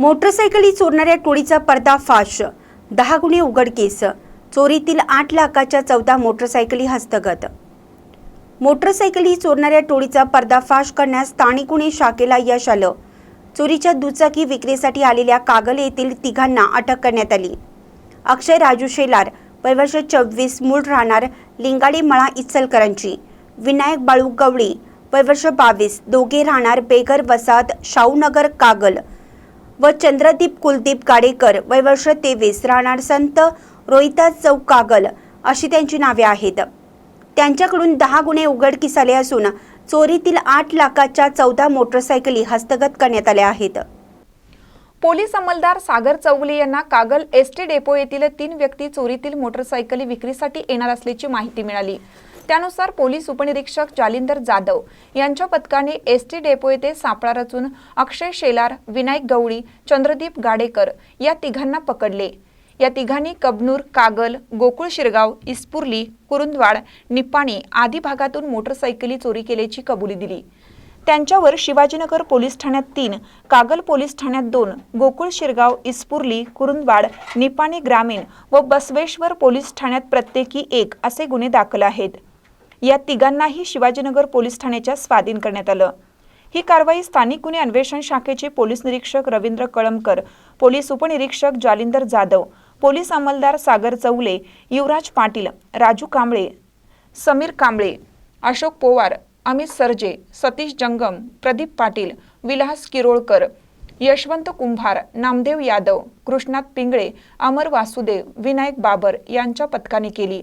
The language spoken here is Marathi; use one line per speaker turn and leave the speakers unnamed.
मोटरसायकली चोरणाऱ्या टोळीचा पर्दाफाश. दहा गुन्हे उघडकीस चोरीतील आठ लाखाच्या चौदा मोटरसायकली हस्तगत. मोटरसायकली चोरणाऱ्या टोळीचा पर्दाफाश करण्यास स्थानिक गुन्हे शाखेला यश आलं. चोरीच्या दुचाकी विक्रीसाठी आलेल्या कागल येथील तिघांना अटक करण्यात आली. अक्षय राजू शेलार वयवर्ष चव्वीस मूळ राहणार लिंगाडी मळा इचलकरांची विनायक बाळू गवळी वयवर्ष बावीस दोघे राहणार बेघर वसाहत शाहूनगर कागल. व चंद्रदीप कुलदीप गाडेकर वयवर्ष तेवीस राहणार संत रोहिता चौक कागल अशी त्यांची नावे आहेत. त्यांच्याकडून दहा गुन्हे उघडकीस आले असून चोरीतील आठ लाखाच्या चौदा मोटरसायकली हस्तगत करण्यात आल्या आहेत.
पोलीस अंमलदार सागर चौगुले यांना कागल एस टी डेपो येथील तीन व्यक्ती चोरीतील मोटरसायकली विक्रीसाठी येणार असल्याची माहिती मिळाली. त्यानुसार पोलीस उपनिरीक्षक जालिंदर जाधव यांच्या पथकाने एस टी डेपो येथे सापळा रचून अक्षय शेलार विनायक गवळी चंद्रदीप गाडेकर या तिघांना पकडले. या तिघांनी कबनूर कागल गोकुळ शिरगाव इस्पुर्ली कुरुंदवाड निपाणी आदी भागातून मोटरसायकली चोरी केल्याची कबुली दिली. त्यांच्यावर शिवाजीनगर पोलीस ठाण्यात तीन कागल पोलीस ठाण्यात दोन गोकुळ शिरगाव इस्पुर्ली कुरुंदवाड निपाणी ग्रामीण व बसवेश्वर पोलीस ठाण्यात प्रत्येकी एक असे गुन्हे दाखल आहेत. या तिघांनाही शिवाजीनगर पोलीस ठाण्याच्या स्वाधीन करण्यात आलं. ही कारवाई स्थानिक गुन्हे अन्वेषण शाखेचे पोलीस निरीक्षक रवींद्र कळमकर पोलीस उपनिरीक्षक जालिंदर जाधव पोलीस अंमलदार सागर चौले युवराज पाटील राजू कांबळे समीर कांबळे अशोक पोवार अमित सरजे सतीश जंगम प्रदीप पाटील विलास किरोळकर यशवंत कुंभार नामदेव यादव कृष्णात पिंगळे अमर वासुदेव विनायक बाबर यांच्या पथकाने केली.